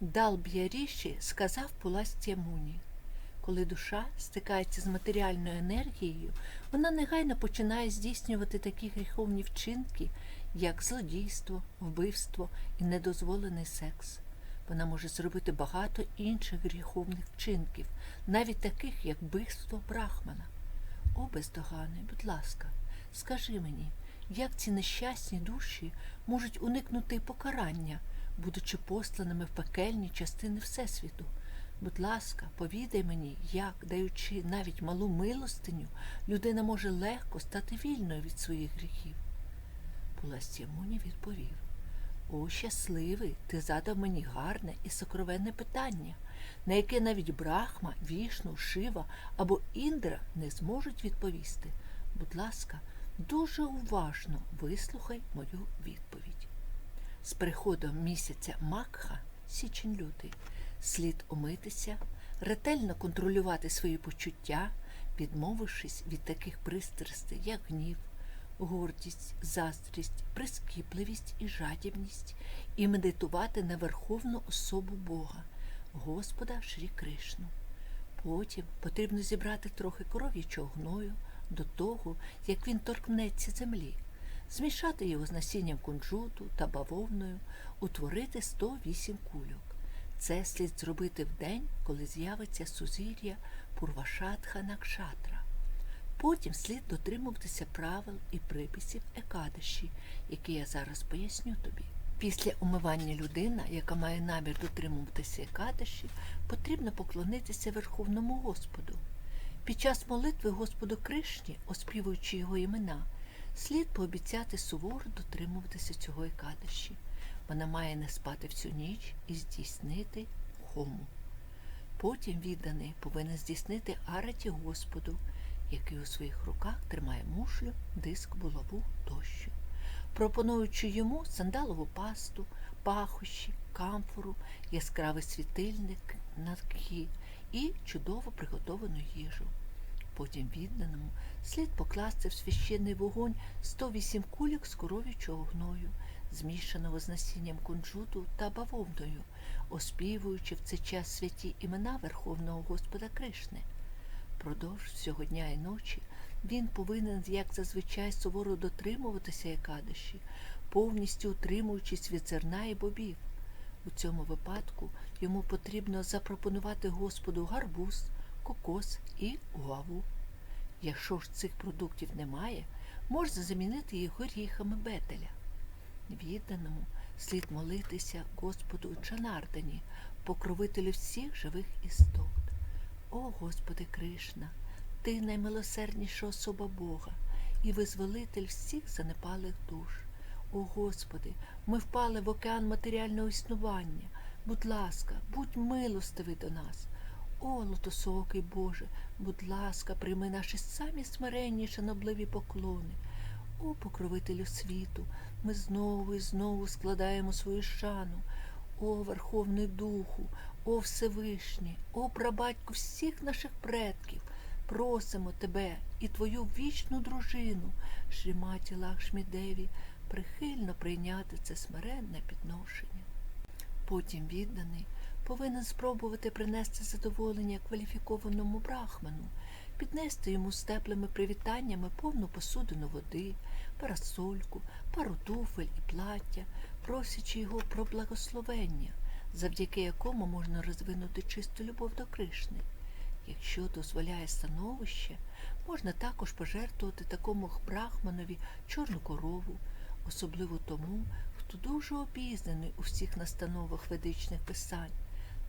Далб'яріші сказав Пуластія Муні. Коли душа стикається з матеріальною енергією, вона негайно починає здійснювати такі гріховні вчинки, як злодійство, вбивство і недозволений секс. Вона може зробити багато інших гріховних вчинків, навіть таких, як вбивство брахмана. О, бездоганий, будь ласка, скажи мені, як ці нещасні душі можуть уникнути покарання, будучи посланими в пекельні частини Всесвіту? Будь ласка, повідай мені, як, даючи навіть малу милостиню, людина може легко стати вільною від своїх гріхів. Пуластямуні відповів О, щасливий, ти задав мені гарне і сокровенне питання, на яке навіть Брахма, Вішну, Шива або Індра не зможуть відповісти. Будь ласка, дуже уважно вислухай мою відповідь. З приходом місяця Макха, січень лютий, слід омитися, ретельно контролювати свої почуття, відмовившись від таких пристрастей, як гнів, гордість, заздрість, прискіпливість і жадібність, і медитувати на верховну особу Бога, Господа Шрі Кришну. Потім потрібно зібрати трохи коров'ячого гною до того, як він торкнеться землі, змішати його з насінням кунжуту та бавовною, утворити 108 кульок. Це слід зробити в день, коли з'явиться сузір'я Пурвашатха Накшатра. Потім слід дотримуватися правил і приписів екадиші, які я зараз поясню тобі. Після умивання людина, яка має намір дотримуватися екадиші, потрібно поклонитися Верховному Господу. Під час молитви Господу Кришні, оспівуючи його імена, слід пообіцяти суворо дотримуватися цього екадиші. Вона має не спати всю ніч і здійснити хому. Потім відданий повинен здійснити араті Господу, який у своїх руках тримає мушлю, диск, булаву тощо, пропонуючи йому сандалову пасту, пахощі, камфору, яскравий світильник на і чудово приготовану їжу. Потім відданому слід покласти в священний вогонь 108 кульок з коров'ячого гною, змішаного з насінням кунжуту та бавовною, оспівуючи в цей час святі імена Верховного Господа Кришни. Продовж всього дня і ночі він повинен, як зазвичай, суворо дотримуватися екадиші, повністю утримуючись від зерна і бобів. У цьому випадку йому потрібно запропонувати Господу гарбуз, кокос і гуаву. Якщо ж цих продуктів немає, можна замінити їх горіхами бетеля. Відданому слід молитися Господу Чанардані, покровителю всіх живих істот. О Господи Кришна, Ти наймилосердніша особа Бога і визволитель всіх занепалих душ. О Господи, ми впали в океан матеріального існування. Будь ласка, будь милостивий до нас. О, лотосокий Боже, будь ласка, прийми наші самі смиренні шанобливі поклони. О, покровителю світу, ми знову і знову складаємо свою шану. О, Верховний Духу, о Всевишній, о прабатьку всіх наших предків, просимо тебе і твою вічну дружину, Шріматі Лакшмідеві, прихильно прийняти це смиренне підношення. Потім відданий повинен спробувати принести задоволення кваліфікованому брахману, піднести йому з теплими привітаннями повну посудину води, парасольку, пару туфель і плаття, просячи його про благословення, завдяки якому можна розвинути чисту любов до Кришни. Якщо дозволяє становище, можна також пожертвувати такому брахманові чорну корову, особливо тому, хто дуже обізнаний у всіх настановах ведичних писань.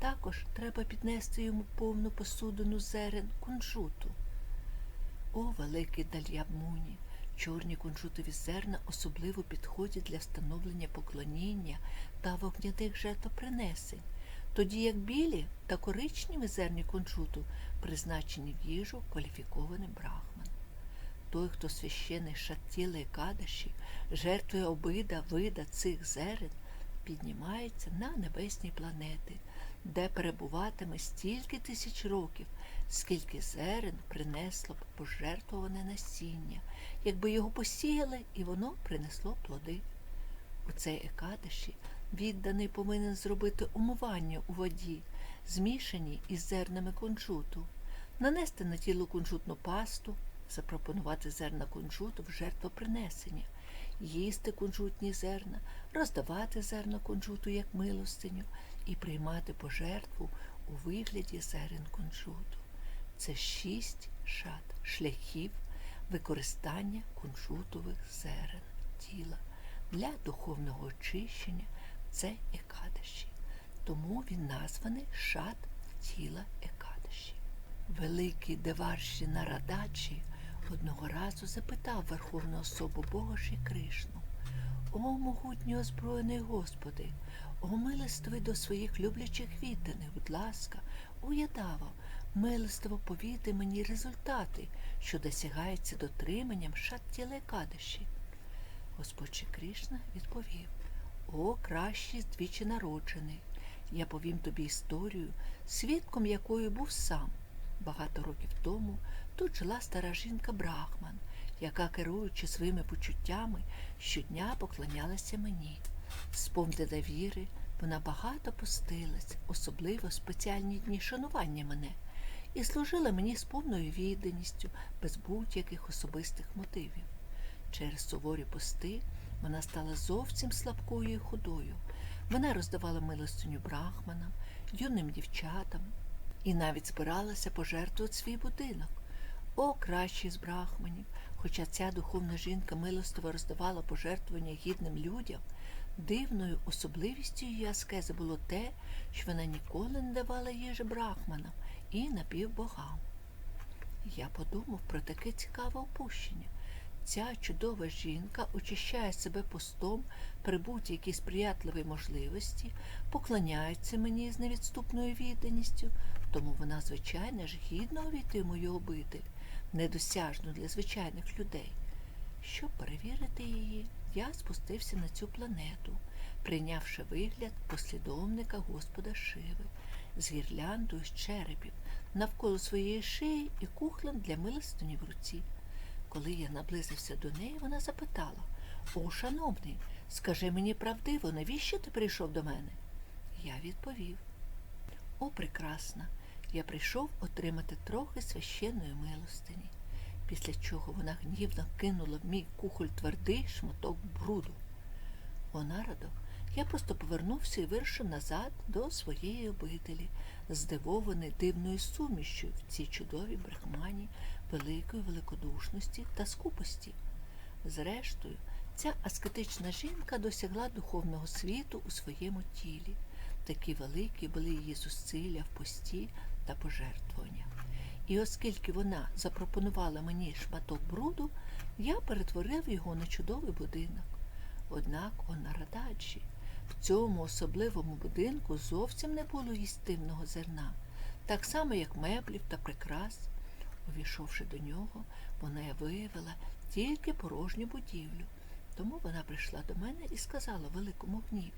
Також треба піднести йому повну посудину зерен кунжуту. О, великий Дальябмуні! Чорні кунжутові зерна особливо підходять для встановлення поклоніння та вогняних жертвопринесень, тоді як білі та коричневі зерні кунжуту призначені в їжу кваліфікованим брахман. Той, хто священий шатіли кадаші, жертвує обида вида цих зерен, піднімається на небесні планети, де перебуватиме стільки тисяч років, скільки зерен принесло б пожертвоване насіння, якби його посіяли і воно принесло плоди. У цей екадиші Відданий повинен зробити умивання у воді, змішаній із зернами кунжуту, нанести на тіло кунжутну пасту, запропонувати зерна кунжуту в жертвопринесення, їсти кунжутні зерна, роздавати зерна кунжуту як милостиню і приймати пожертву у вигляді зерен кунжуту. Це шість шат шляхів використання кунжутових зерен тіла для духовного очищення це екадаші. Тому він названий шат тіла екадаші. Великий Деварші Нарадачі одного разу запитав Верховну особу Бога Ші Кришну. О могутній озброєний Господи, о милостивий до своїх люблячих відданих, будь ласка, уядава, милостиво повіти мені результати, що досягаються дотриманням шат тіла екадаші. Господь Кришна відповів О, кращий двічі народжений. Я повім тобі історію, свідком якої був сам. Багато років тому тут жила стара жінка Брахман, яка, керуючи своїми почуттями, щодня поклонялася мені. Сповнена віри, вона багато постилась, особливо спеціальні дні шанування мене, і служила мені з повною відданістю, без будь-яких особистих мотивів. Через суворі пости вона стала зовсім слабкою і худою. Вона роздавала милостиню брахманам, юним дівчатам і навіть збиралася пожертвувати свій будинок. О, кращий з брахманів! Хоча ця духовна жінка милостиво роздавала пожертвування гідним людям, дивною особливістю її аскези було те, що вона ніколи не давала їжі брахманам і напівбогам. Я подумав про таке цікаве опущення. Ця чудова жінка очищає себе постом при будь-якій сприятливій можливості, поклоняється мені з невідступною відданістю, тому вона, звичайно ж, гідно увійти мою обитель, недосяжну для звичайних людей. Щоб перевірити її, я спустився на цю планету, прийнявши вигляд послідовника Господа Шиви з гірляндою з черепів навколо своєї шиї і кухлем для милостині в руці. Коли я наблизився до неї, вона запитала О, шановний, скажи мені правдиво, навіщо ти прийшов до мене? Я відповів О, прекрасна, я прийшов отримати трохи священної милостині, після чого вона гнівно кинула в мій кухоль твердий шматок бруду. О, народо, я просто повернувся і вирушив назад до своєї обителі, здивований дивною сумішю в цій чудовій брехмані великої великодушності та скупості. Зрештою, ця аскетична жінка досягла духовного світу у своєму тілі. Такі великі були її зусилля в пості та пожертвуваннях. І оскільки вона запропонувала мені шматок бруду, я перетворив його на чудовий будинок. Однак о Нарададжі, в цьому особливому будинку зовсім не було їстивного зерна, так само, як меблів та прикрас. Увійшовши до нього, вона виявила тільки порожню будівлю. Тому вона прийшла до мене і сказала великому гніві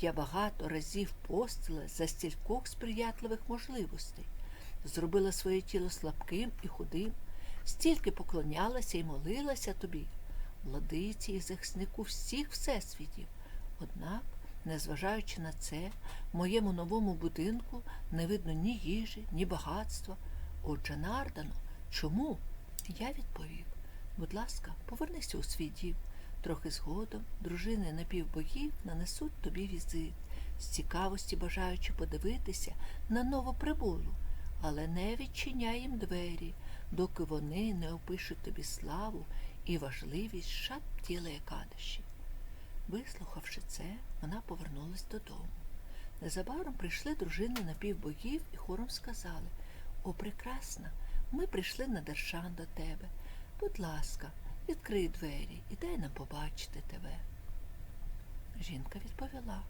я багато разів постила за стількох сприятливих можливостей, зробила своє тіло слабким і худим, стільки поклонялася і молилася тобі, владиці і захиснику всіх всесвітів. Однак, незважаючи на це, в моєму новому будинку не видно ні їжі, ні багатства. Отже, Нардано, чому? Я відповів будь ласка, повернися у свій дім. Трохи згодом дружини напівбогів нанесуть тобі візит, з цікавості бажаючи подивитися на новоприбулу, але не відчиняй їм двері, доки вони не опишуть тобі славу і важливість шат тіла Екадиші. Вислухавши це, вона повернулась додому. Незабаром прийшли дружини напівбогів і хором сказали О, прекрасна, ми прийшли на Дершан до тебе. Будь ласка, відкрий двері і дай нам побачити тебе. Жінка відповіла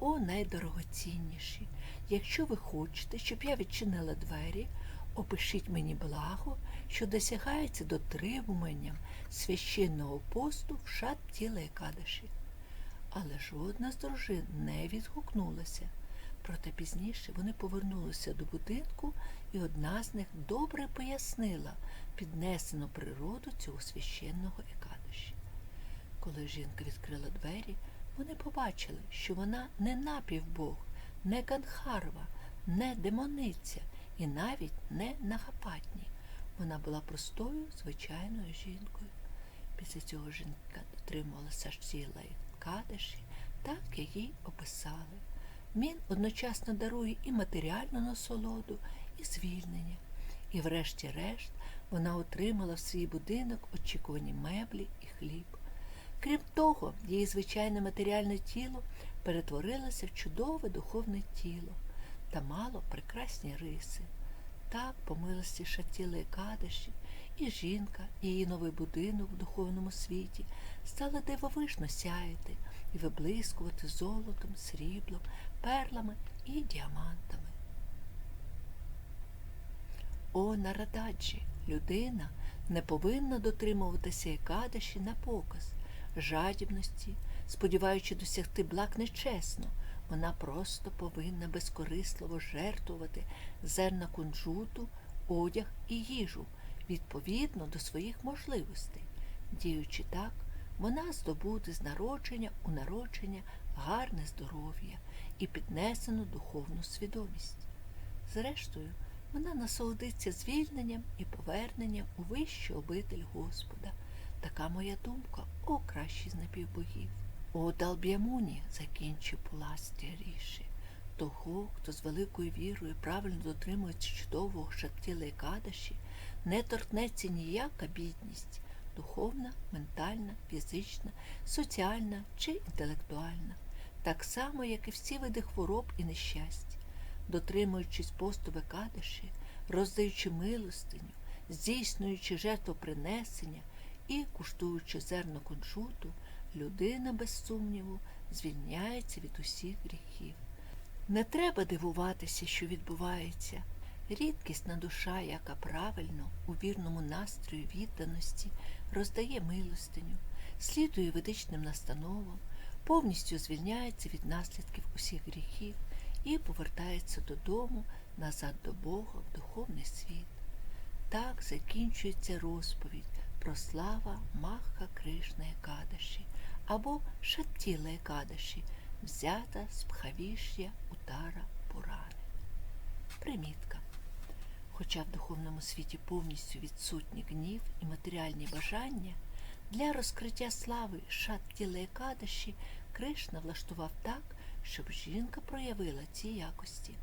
О, найдорогоцінніші, якщо ви хочете, щоб я відчинила двері, опишіть мені благо, що досягається дотримуванням священного посту в шат тіла Екадаші. Але жодна з дружин не відгукнулася. Проте пізніше вони повернулися до будинку, і одна з них добре пояснила піднесену природу цього священного екадиші. Коли жінка відкрила двері, Вони побачили, що вона не напівбог, не Ганхарва, не демониця і навіть не Нагапатні. Вона була простою, звичайною жінкою. Після цього жінка дотримувалася Шціла і Кадиші, так як їй описали. Він одночасно дарує і матеріальну насолоду, і звільнення. І врешті-решт вона отримала в свій будинок очікувані меблі і хліб. Крім того, її звичайне матеріальне тіло перетворилося в чудове духовне тіло та мало прекрасні риси. Так, по милості Шатіли Кадиші, і жінка, і її новий будинок в духовному світі стали дивовижно сяяти і виблискувати золотом, сріблом, перлами і діамантами. О, Нарададжі, людина не повинна дотримуватися Екадаші на показ, жадібності, сподіваючи досягти благ нечесно. Вона просто повинна безкорисливо жертвувати зерна кунжуту, одяг і їжу відповідно до своїх можливостей. Діючи так, вона здобуде з народження у народження гарне здоров'я і піднесену духовну свідомість. Зрештою, вона насолодиться звільненням і поверненням у вищу обитель Господа. Така моя думка, о кращий з напівбогів. О Далб'ямуні, закінчив Пуласті ріші, того, хто з великою вірою правильно дотримується чудового шаттіла і кадаші, не торкнеться ніяка бідність духовна, ментальна, фізична, соціальна чи інтелектуальна, так само, як і всі види хвороб і нещастя, дотримуючись поступи кадиші, роздаючи милостиню, здійснюючи жертвопринесення і куштуючи зерно кунжуту, людина, без сумніву, звільняється від усіх гріхів. Не треба дивуватися, що відбувається. Рідкісна душа, яка правильно, у вірному настрої відданості, роздає милостиню, слідує ведичним настановам, повністю звільняється від наслідків усіх гріхів і повертається додому назад до Бога в духовний світ. Так закінчується розповідь про слава Маха Кришна Екадаші або Шаттіла Екадаші, взята з Пхавіш'я Утара Пурани. Примітка. Хоча в духовному світі повністю відсутні гнів і матеріальні бажання, для розкриття слави Шаттіла Екадаші Кришна влаштував так, щоб жінка проявила ці якості.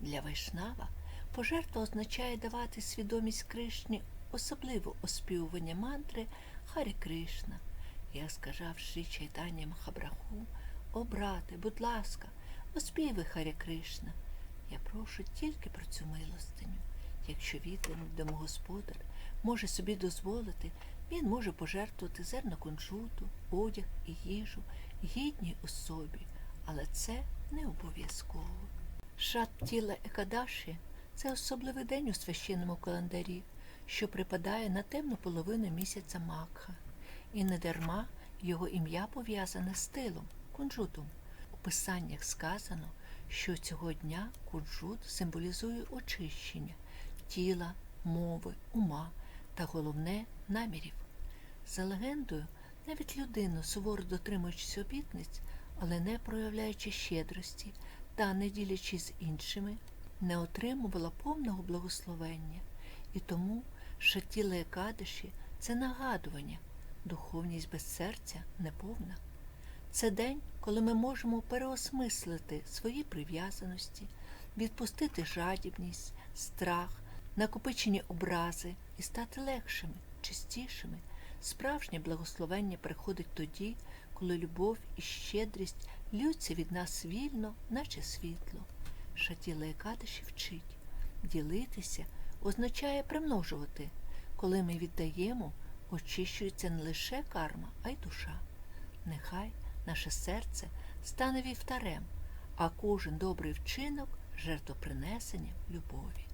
Для Вайшнава пожертва означає давати свідомість Кришні особливо оспівування мантри Харі Кришна. Я сказав Шрі Чайтані Махабраху, о брате, будь ласка, оспівай Харі Кришна. Я прошу тільки про цю милостиню. Якщо відданий домогосподар може собі дозволити, він може пожертвувати зерно кунжуту, одяг і їжу гідній особі, але це не обов'язково. Шат тіла Екадаші це особливий день у священному календарі, що припадає на темну половину місяця Макха, і недарма його ім'я пов'язане з тилом, кунжутом. У писаннях сказано, що цього дня кунжут символізує очищення тіла, мови, ума та головне намірів. За легендою, навіть людина, суворо дотримуючись обітниць, але не проявляючи щедрості та не ділячись з іншими, не отримувала повного благословення, і тому шатіла Екадиші – це нагадування, духовність без серця неповна. Це день, коли ми можемо переосмислити свої прив'язаності, відпустити жадібність, страх, накопичені образи і стати легшими, чистішими. Справжнє благословення приходить тоді, коли любов і щедрість ллються від нас вільно, наче світло. Шатіла Екадиші вчить. Ділитися означає примножувати. Коли ми віддаємо, очищується не лише карма, а й душа. Нехай наше серце стане вівтарем, а кожен добрий вчинок жертвопринесенням любові.